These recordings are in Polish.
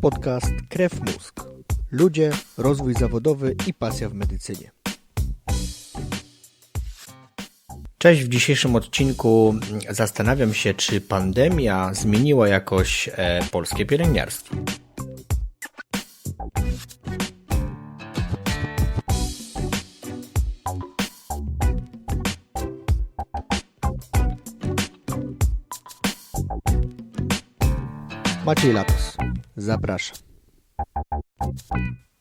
Podcast Krew Mózg. Ludzie, rozwój zawodowy i pasja w medycynie. Cześć, w dzisiejszym odcinku zastanawiam się, czy pandemia zmieniła jakoś e, polskie pielęgniarstwo. Maciej Latos. Zapraszam.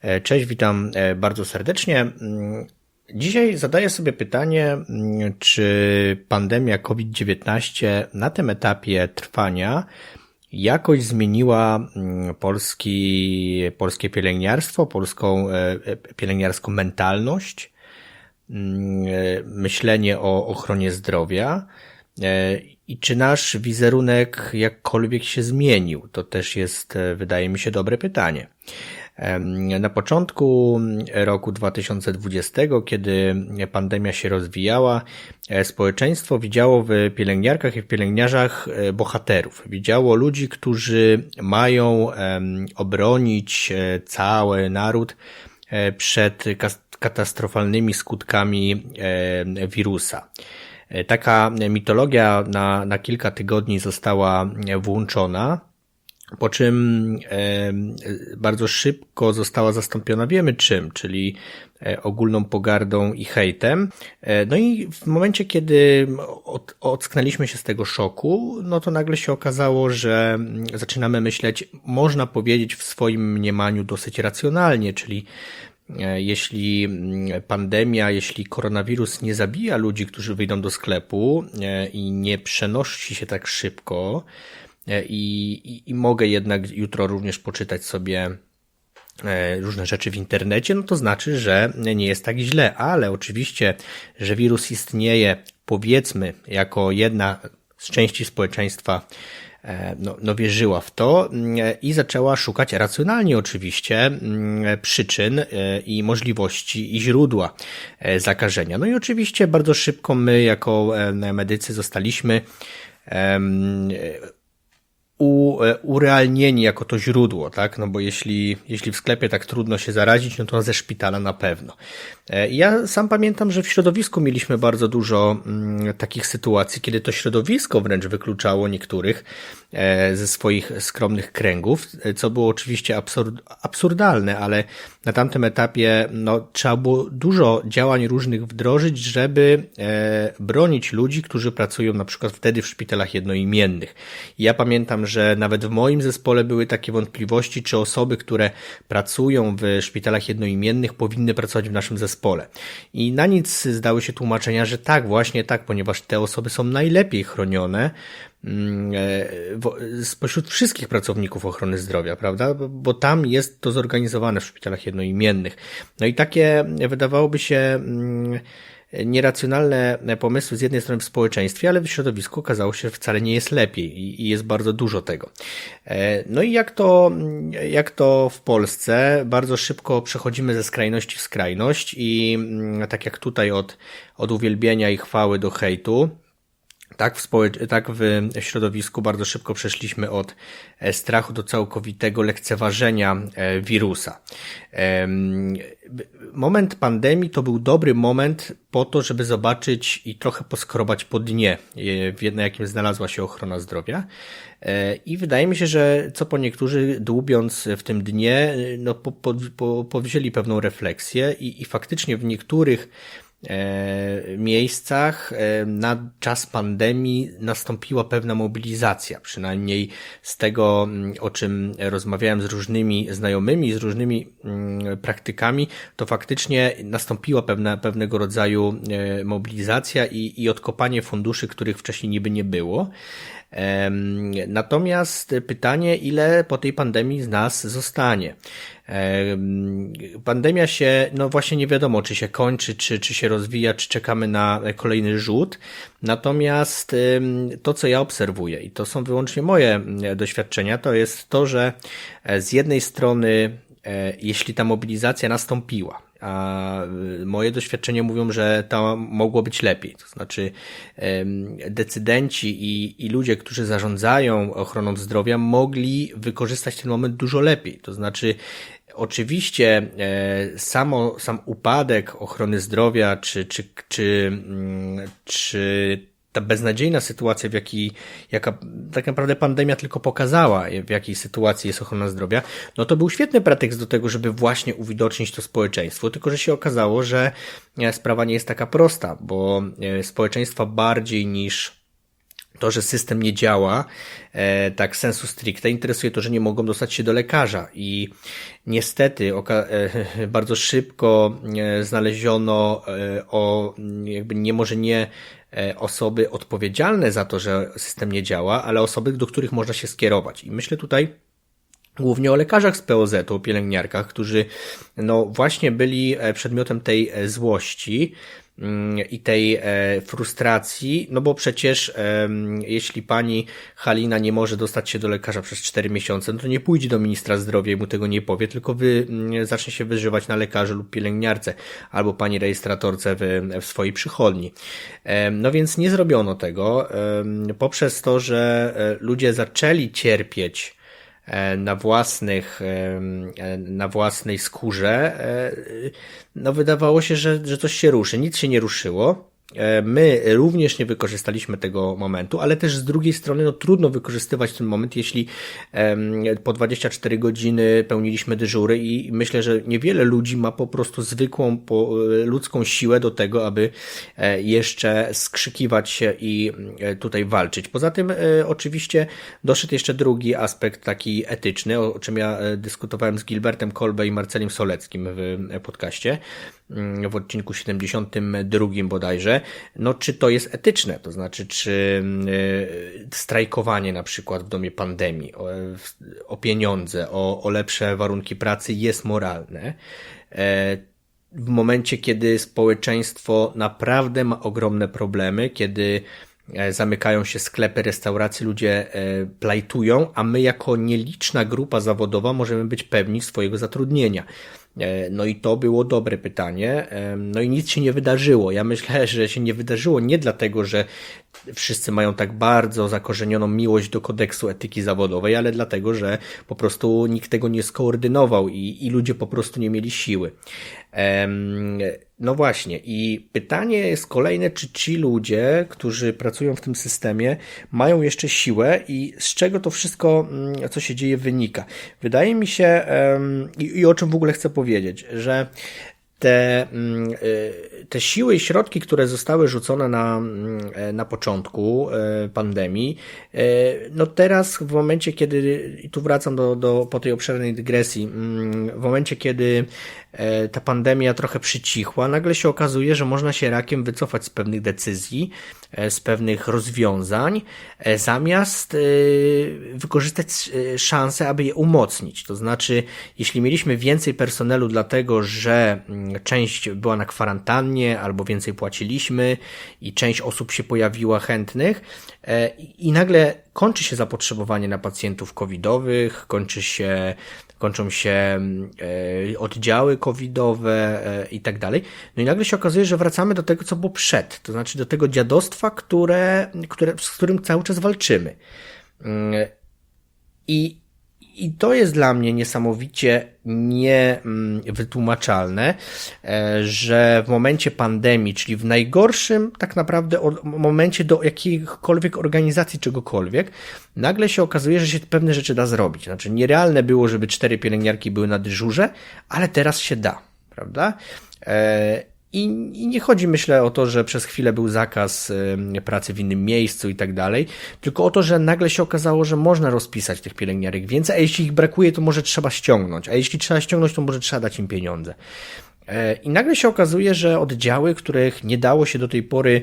E, Cześć, witam e, bardzo serdecznie. Mm, Dzisiaj zadaję sobie pytanie, mm, czy pandemia COVID-19 na tym etapie trwania jakoś zmieniła mm, polski, polskie pielęgniarstwo, polską e, pielęgniarską mentalność, myślenie o ochronie zdrowia i czy nasz wizerunek jakkolwiek się zmienił? To też jest, e, wydaje mi się, dobre pytanie. Na początku roku 2020, kiedy pandemia się rozwijała, e, społeczeństwo widziało w pielęgniarkach i w pielęgniarzach e, bohaterów. Widziało ludzi, którzy mają obronić cały naród przed katastrofalnymi skutkami wirusa. E, taka mitologia na, na kilka tygodni została włączona, po czym e, bardzo szybko została zastąpiona wiemy czym, czyli e, ogólną pogardą i hejtem. No i w momencie, kiedy od, ocknęliśmy się z tego szoku, no to nagle się okazało, że zaczynamy myśleć, można powiedzieć w swoim mniemaniu dosyć racjonalnie, czyli E, jeśli mm, pandemia, jeśli koronawirus nie zabija ludzi, którzy wyjdą do sklepu e, i nie przenosi się tak szybko, e, i, i, i mogę jednak jutro również poczytać sobie różne rzeczy w internecie, no to znaczy, że nie jest tak źle, ale oczywiście, że wirus istnieje, powiedzmy, jako jedna z części społeczeństwa E, no, no wierzyła w to mm, i zaczęła szukać racjonalnie oczywiście mm, przyczyn e, i możliwości i źródła e, zakażenia. No i oczywiście bardzo szybko my jako medycy zostaliśmy u, urealnieni jako to źródło, tak? No bo jeśli, jeśli w sklepie tak trudno się zarazić, no to ze szpitala na pewno. E, ja sam pamiętam, że w środowisku mieliśmy bardzo dużo mm, takich sytuacji, kiedy to środowisko wręcz wykluczało niektórych e, ze swoich skromnych kręgów, e, co było oczywiście absurd, absurdalne, ale na tamtym etapie no, trzeba było dużo działań różnych wdrożyć, żeby bronić ludzi, którzy pracują na przykład wtedy w szpitalach jednoimiennych. ja pamiętam, że nawet w moim zespole były takie wątpliwości, czy osoby, które pracują w szpitalach jednoimiennych powinny pracować w naszym zespole. I na nic zdały się tłumaczenia, że tak, właśnie tak, ponieważ te osoby są najlepiej chronione e, spośród wszystkich pracowników ochrony zdrowia, prawda? Bo tam jest to zorganizowane w szpitalach jednoimiennych. No i takie wydawałoby się mm, nieracjonalne pomysły z jednej strony w społeczeństwie, ale w środowisku okazało się, że wcale nie jest lepiej i jest bardzo dużo tego. E, no i jak to, jak to w Polsce, bardzo szybko przechodzimy ze skrajności w skrajność i mm, tak jak tutaj od, od uwielbienia i chwały do hejtu, tak w, tak w środowisku bardzo szybko przeszliśmy od e, strachu do całkowitego lekceważenia e, wirusa. Moment pandemii to był dobry moment po to, żeby zobaczyć i trochę poskrobać po dnie, e, na jakim znalazła się ochrona zdrowia. I wydaje mi się, że co po niektórzy dłubiąc w tym dnie, no po, po, po, powzięli pewną refleksję i, i faktycznie w niektórych miejscach e, na czas pandemii nastąpiła pewna mobilizacja, przynajmniej z tego, mm, o czym rozmawiałem z różnymi znajomymi, z różnymi mm, praktykami, to faktycznie nastąpiła pewna, pewnego rodzaju e, mobilizacja i, i odkopanie funduszy, których wcześniej niby nie było. Natomiast pytanie, ile po tej pandemii z nas zostanie? Pandemia się, no właśnie nie wiadomo, czy się kończy, czy, czy się rozwija, czy czekamy na kolejny rzut. Natomiast to, co ja obserwuję, i to są wyłącznie moje doświadczenia, to jest to, że e, z jednej strony, e, jeśli ta mobilizacja nastąpiła, a moje doświadczenia mówią, że to mogło być lepiej. To znaczy decydenci i, i ludzie, którzy zarządzają ochroną zdrowia mogli wykorzystać ten moment dużo lepiej. To znaczy Oczywiście e, samo, sam upadek ochrony zdrowia, czy, czy, czy, mm, czy ta beznadziejna sytuacja, w jakiej, jaka tak naprawdę pandemia tylko pokazała, w jakiej sytuacji jest ochrona zdrowia, no to był świetny pretekst do tego, żeby właśnie uwidocznić to społeczeństwu, tylko że się okazało, że e, sprawa nie jest taka prosta, bo e, społeczeństwa bardziej niż to, że system nie działa, e, tak sensu stricte, interesuje to, że nie mogą dostać się do lekarza i niestety e, bardzo szybko e, znaleziono o, jakby nie może nie osoby odpowiedzialne za to, że system nie działa, ale osoby, do których można się skierować. I myślę tutaj głównie o lekarzach z POZ-u, o pielęgniarkach, którzy no właśnie byli przedmiotem tej złości, i tej e, frustracji, no bo przecież jeśli pani Halina nie może dostać się do lekarza przez 4 miesiące, no to nie pójdzie do ministra zdrowia i mu tego nie powie, tylko wy, mm, zacznie się wyżywać na lekarzu lub pielęgniarce albo pani rejestratorce w, w swojej przychodni. No więc nie zrobiono tego poprzez to, że e, ludzie zaczęli cierpieć na własnych, e, na własnej skórze, e, no wydawało się, że, że coś się ruszy. Nic się nie ruszyło. E, my również nie wykorzystaliśmy tego momentu, ale też z drugiej strony no, trudno wykorzystywać ten moment, jeśli po 24 godziny pełniliśmy dyżury i myślę, że niewiele ludzi ma po prostu zwykłą e, ludzką siłę do tego, aby e, jeszcze skrzykiwać się i tutaj walczyć. Poza tym oczywiście doszedł jeszcze drugi aspekt taki etyczny, o czym ja dyskutowałem z Gilbertem Kolbe i Marcelim Soleckim w podcaście. Mm, w odcinku 72 bodajże, no czy to jest etyczne, to znaczy czy y, strajkowanie na przykład w domie pandemii o, o pieniądze, o, o lepsze warunki pracy jest moralne, e, w momencie, kiedy społeczeństwo naprawdę ma ogromne problemy, kiedy e, zamykają się sklepy, restauracje, ludzie e, plajtują, a my jako nieliczna grupa zawodowa możemy być pewni swojego zatrudnienia. E, no i to było dobre pytanie. E, no i nic się nie wydarzyło. Ja myślę, że się nie wydarzyło nie dlatego, że wszyscy mają tak bardzo zakorzenioną miłość do kodeksu etyki zawodowej, ale dlatego, że po prostu nikt tego nie skoordynował i, i ludzie po prostu nie mieli siły. No właśnie, i pytanie jest kolejne, czy ci ludzie, którzy pracują w tym systemie, mają jeszcze siłę i z czego to wszystko, mm, co się dzieje, wynika. Wydaje mi się, i, i o czym w ogóle chcę powiedzieć, że te, mm, y, te siły i środki, które zostały rzucone na, mm, na początku y, pandemii, y, no teraz w momencie, kiedy, i tu wracam do, do, po tej obszernej dygresji, w momencie, kiedy ta pandemia trochę przycichła, nagle się okazuje, że można się rakiem wycofać z pewnych decyzji, e, z pewnych rozwiązań, e, zamiast wykorzystać szansę, aby je umocnić. To znaczy, jeśli mieliśmy więcej personelu dlatego, że mm, część była na kwarantannie albo więcej płaciliśmy i część osób się pojawiła chętnych i nagle kończy się zapotrzebowanie na pacjentów covidowych, kończy się kończą się e, oddziały covidowe e, i tak dalej. No i nagle się okazuje, że wracamy do tego, co było przed, to znaczy do tego dziadostwa, które, które, z którym cały czas walczymy. Mm, I i to jest dla mnie niesamowicie niewytłumaczalne, e, że w momencie pandemii, czyli w najgorszym tak naprawdę momencie do jakiejkolwiek organizacji czegokolwiek, nagle się okazuje, że się pewne rzeczy da zrobić. Znaczy nierealne było, żeby cztery pielęgniarki były na dyżurze, ale teraz się da, prawda? I, I nie chodzi, myślę, o to, że przez chwilę był zakaz pracy w innym miejscu i tak dalej, tylko o to, że nagle się okazało, że można rozpisać tych pielęgniarek więcej, a jeśli ich brakuje, to może trzeba ściągnąć, a jeśli trzeba ściągnąć, to może trzeba dać im pieniądze. E, I nagle się okazuje, że oddziały, których nie dało się do tej pory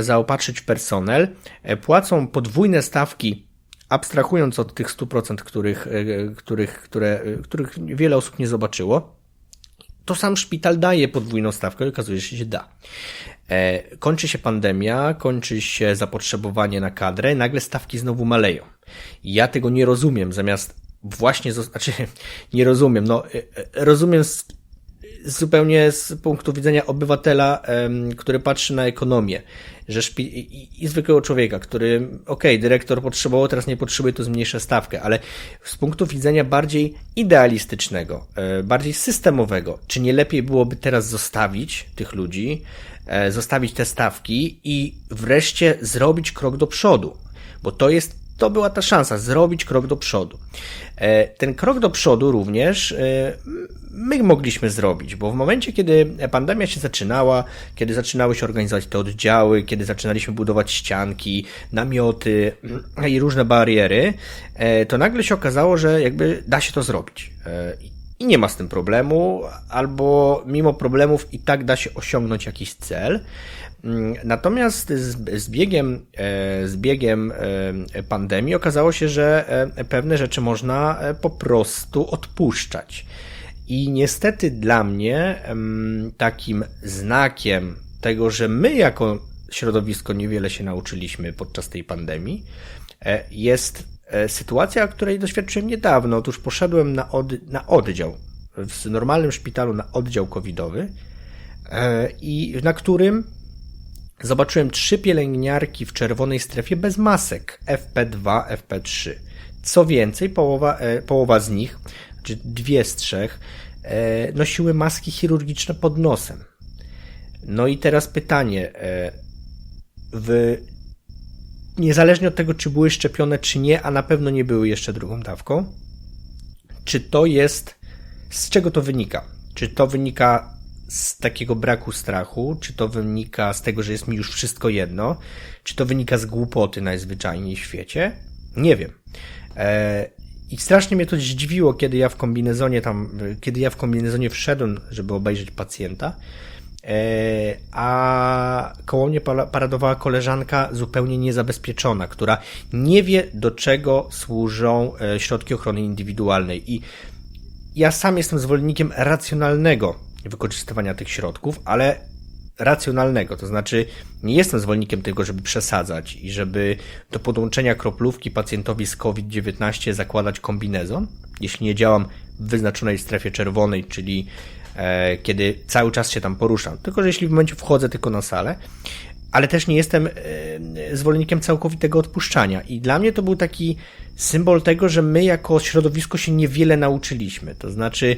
zaopatrzyć w personel, e, płacą podwójne stawki abstrahując od tych 100%, których, e, których, które, których wiele osób nie zobaczyło, to sam szpital daje podwójną stawkę i okazuje się, że da. E, kończy się pandemia, kończy się zapotrzebowanie na kadrę, nagle stawki znowu maleją. Ja tego nie rozumiem, zamiast właśnie, znaczy, nie rozumiem, no, e, e, rozumiem zupełnie z punktu widzenia obywatela, który patrzy na ekonomię, że szpi- i, zwykłego człowieka, który, okej, okay, dyrektor potrzebował, teraz nie potrzebuje, to zmniejsza stawkę, ale z punktu widzenia bardziej idealistycznego, e, bardziej systemowego, czy nie lepiej byłoby teraz zostawić tych ludzi, e, zostawić te stawki i wreszcie zrobić krok do przodu, bo to jest to była ta szansa, zrobić krok do przodu. E, ten krok do przodu również e, my mogliśmy zrobić, bo w momencie, kiedy pandemia się zaczynała, kiedy zaczynały się organizować te oddziały, kiedy zaczynaliśmy budować ścianki, namioty i różne bariery, e, to nagle się okazało, że jakby da się to zrobić. I nie ma z tym problemu, albo mimo problemów i tak da się osiągnąć jakiś cel. Mm, natomiast z, z, biegiem, e, z biegiem e, pandemii okazało się, że e, pewne rzeczy można po prostu odpuszczać. I niestety dla mnie takim znakiem tego, że my jako środowisko niewiele się nauczyliśmy podczas tej pandemii, jest sytuacja, której doświadczyłem niedawno. Otóż poszedłem na, od, na oddział, w normalnym szpitalu na oddział covidowy i na którym Zobaczyłem trzy pielęgniarki w czerwonej strefie bez masek FP2, FP3. Co więcej, połowa, e, połowa z nich, czy dwie z trzech, e, nosiły maski chirurgiczne pod nosem. No i teraz pytanie. E, w, niezależnie od tego, czy były szczepione, czy nie, a na pewno nie były jeszcze drugą dawką, czy to jest. Z czego to wynika? Czy to wynika z takiego braku strachu? Czy to wynika z tego, że jest mi już wszystko jedno? Czy to wynika z głupoty najzwyczajniej w świecie? Nie wiem. E, I strasznie mnie to zdziwiło, kiedy ja w kombinezonie tam, kiedy ja w kombinezonie wszedłem, żeby obejrzeć pacjenta, a koło mnie paradowała koleżanka zupełnie niezabezpieczona, która nie wie, do czego służą e, środki ochrony indywidualnej. I ja sam jestem zwolennikiem racjonalnego wykorzystywania tych środków, ale racjonalnego, to znaczy nie jestem zwolennikiem tego, żeby przesadzać i żeby do podłączenia kroplówki pacjentowi z COVID-19 zakładać kombinezon, jeśli nie działam w wyznaczonej strefie czerwonej, czyli e, kiedy cały czas się tam poruszam, tylko że jeśli w momencie wchodzę tylko na salę, ale też nie jestem e, zwolennikiem całkowitego odpuszczania. I dla mnie to był taki symbol tego, że my jako środowisko się niewiele nauczyliśmy, to znaczy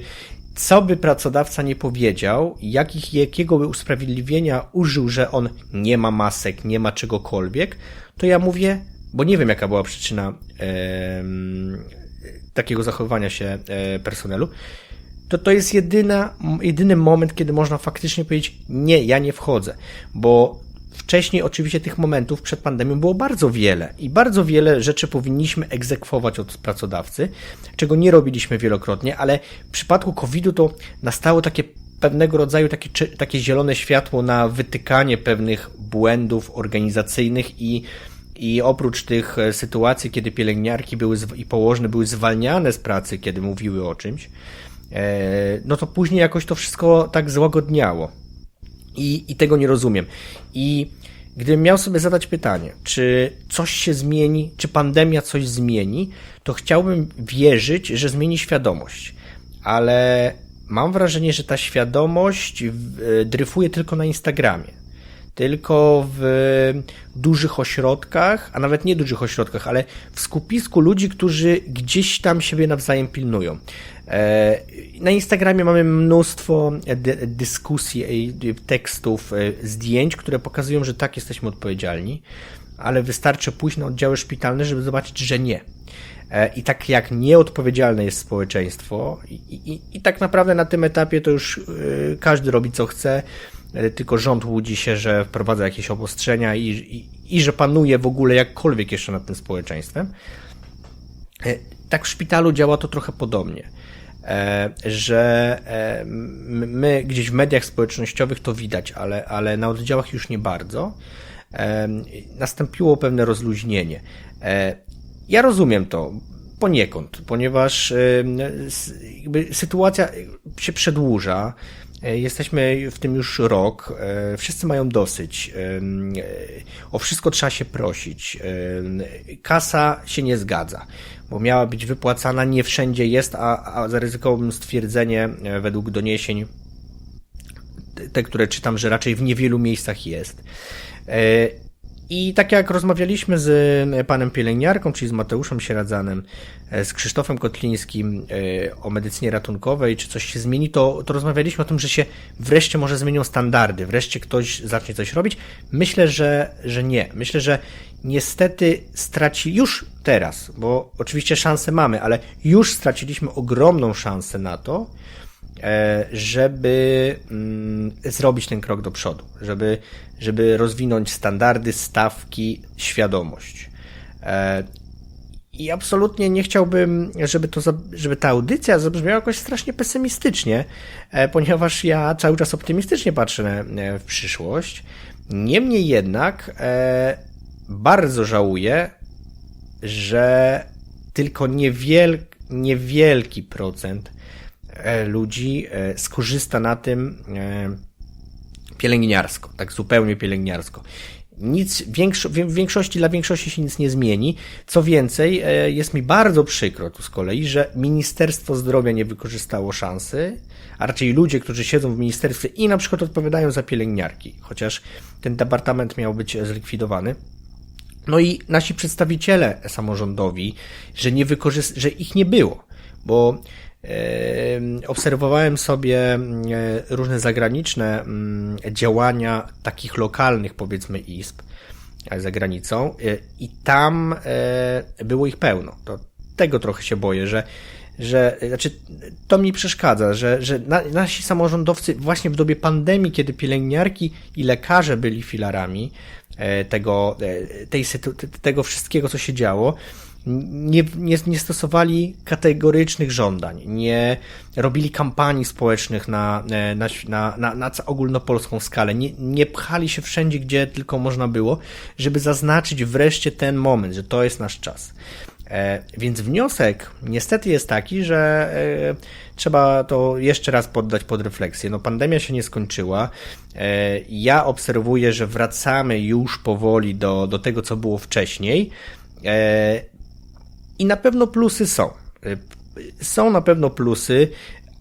co by pracodawca nie powiedział, jakich, jakiego by usprawiedliwienia użył, że on nie ma masek, nie ma czegokolwiek, to ja mówię, bo nie wiem jaka była przyczyna e, takiego zachowywania się e, personelu, to to jest jedyna, jedyny moment, kiedy można faktycznie powiedzieć, nie, ja nie wchodzę, bo Wcześniej oczywiście tych momentów przed pandemią było bardzo wiele i bardzo wiele rzeczy powinniśmy egzekwować od pracodawcy, czego nie robiliśmy wielokrotnie, ale w przypadku COVID-u to nastało takie pewnego rodzaju takie, takie zielone światło na wytykanie pewnych błędów organizacyjnych i i oprócz tych e, sytuacji, kiedy pielęgniarki były i położne były zwalniane z pracy, kiedy mówiły o czymś, no to później jakoś to wszystko tak złagodniało. I, I tego nie rozumiem. I gdybym miał sobie zadać pytanie, czy coś się zmieni, czy pandemia coś zmieni, to chciałbym wierzyć, że zmieni świadomość. Ale mam wrażenie, że ta świadomość dryfuje tylko na Instagramie. Tylko w dużych ośrodkach, a nawet nie dużych ośrodkach, ale w skupisku ludzi, którzy gdzieś tam siebie nawzajem pilnują. E, na Instagramie mamy mnóstwo dyskusji, tekstów, e, zdjęć, które pokazują, że tak jesteśmy odpowiedzialni, ale wystarczy pójść na oddziały szpitalne, żeby zobaczyć, że nie. E, I tak jak nieodpowiedzialne jest społeczeństwo, i, i, i tak naprawdę na tym etapie to już każdy robi co chce, tylko rząd łudzi się, że wprowadza jakieś obostrzenia i, i, i że panuje w ogóle jakkolwiek jeszcze nad tym społeczeństwem. Tak w szpitalu działa to trochę podobnie. E, że e, my gdzieś w mediach społecznościowych to widać, ale, ale na oddziałach już nie bardzo. E, nastąpiło pewne rozluźnienie. Ja rozumiem to poniekąd, ponieważ sytuacja się przedłuża. Jesteśmy w tym już rok, wszyscy mają dosyć, o wszystko trzeba się prosić, kasa się nie zgadza bo miała być wypłacana, nie wszędzie jest, a, a zaryzykowałbym stwierdzenie e, według doniesień te, które czytam, że raczej w niewielu miejscach jest. I tak jak rozmawialiśmy z panem pielęgniarką, czyli z Mateuszem Sieradzanem, e, z Krzysztofem Kotlińskim e, o medycynie ratunkowej, czy coś się zmieni, to, to rozmawialiśmy o tym, że się wreszcie może zmienią standardy, wreszcie ktoś zacznie coś robić. Myślę, że, że nie. Myślę, że niestety straci już teraz, bo oczywiście szanse mamy, ale już straciliśmy ogromną szansę na to, żeby mm, zrobić ten krok do przodu, żeby, żeby rozwinąć standardy, stawki, świadomość. E, I absolutnie nie chciałbym, żeby, to, żeby ta audycja zabrzmiała jakoś strasznie pesymistycznie, e, ponieważ ja cały czas optymistycznie patrzę w przyszłość. Niemniej jednak bardzo żałuję, że tylko niewiel, niewielki procent E, ludzi e, skorzysta na tym e, pielęgniarsko, tak zupełnie pielęgniarsko. Nic, w większości, dla większości się nic nie zmieni. Co więcej, jest mi bardzo przykro tu z kolei, że Ministerstwo Zdrowia nie wykorzystało szansy, a raczej ludzie, którzy siedzą w ministerstwie i na przykład odpowiadają za pielęgniarki, chociaż ten departament miał być zlikwidowany. No i nasi przedstawiciele samorządowi, że, nie wykorzyst- że ich nie było, bo obserwowałem sobie e, różne zagraniczne działania takich lokalnych, powiedzmy, izb e, za granicą e, i tam było ich pełno. To tego trochę się boję, że że, znaczy, to mi przeszkadza, że, że nasi samorządowcy właśnie w dobie pandemii, kiedy pielęgniarki i lekarze byli filarami tego, tej, tego wszystkiego, co się działo, nie, nie, nie stosowali kategorycznych żądań, nie robili kampanii społecznych na, e, na, na, na, na ogólnopolską skalę, nie, nie pchali się wszędzie, gdzie tylko można było, żeby zaznaczyć wreszcie ten moment, że to jest nasz czas. E, więc wniosek niestety jest taki, że e, trzeba to jeszcze raz poddać pod refleksję. No, pandemia się nie skończyła. Ja obserwuję, że wracamy już powoli do, do tego, co było wcześniej. I na pewno plusy są. Y, są na pewno plusy,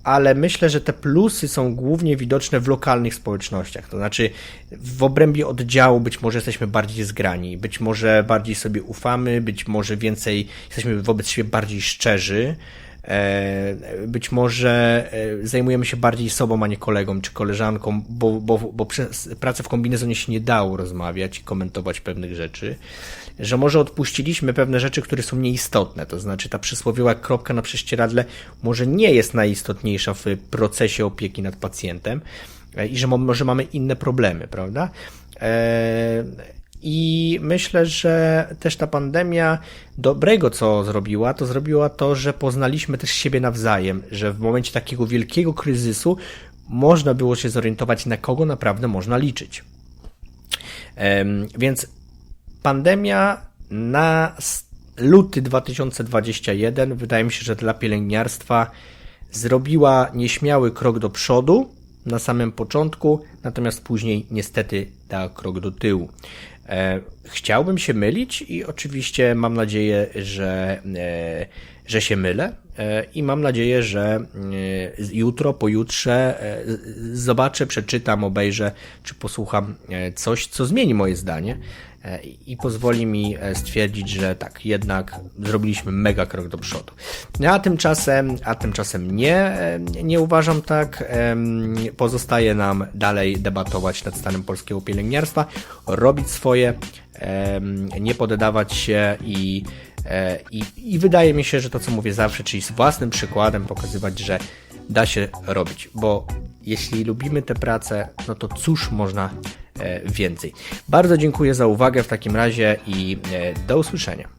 ale myślę, że te plusy są głównie widoczne w lokalnych społecznościach. To znaczy, w obrębie oddziału być może jesteśmy bardziej zgrani, być może bardziej sobie ufamy, być może więcej jesteśmy wobec siebie bardziej szczerzy. E, być może e, zajmujemy się bardziej sobą, a nie kolegą czy koleżanką, bo, bo, bo przez pracę w kombinezonie się nie dało rozmawiać i komentować pewnych rzeczy że może odpuściliśmy pewne rzeczy, które są nieistotne. To znaczy, ta przysłowiowa kropka na prześcieradle może nie jest najistotniejsza w procesie opieki nad pacjentem e, i że może mamy inne problemy, prawda? I myślę, że też ta pandemia dobrego, co zrobiła, to zrobiła to, że poznaliśmy też siebie nawzajem, że w momencie takiego wielkiego kryzysu można było się zorientować, na kogo naprawdę można liczyć. Więc pandemia na luty 2021 wydaje mi się, że dla pielęgniarstwa zrobiła nieśmiały krok do przodu na samym początku, natomiast później niestety dała krok do tyłu. E, chciałbym się mylić i oczywiście mam nadzieję, że, e, że się mylę e, i mam nadzieję, że jutro, pojutrze zobaczę, przeczytam, obejrzę czy posłucham coś, co zmieni moje zdanie i pozwoli mi stwierdzić, że tak, jednak zrobiliśmy mega krok do przodu. A tymczasem, a tymczasem nie, nie uważam tak. Pozostaje nam dalej debatować nad stanem polskiego pielęgniarstwa, robić swoje, nie poddawać się i, e, i, i wydaje mi się, że to co mówię zawsze, czyli z własnym przykładem pokazywać, że da się robić, bo jeśli lubimy tę pracę, no to cóż można e, więcej. Bardzo dziękuję za uwagę w takim razie i e, do usłyszenia.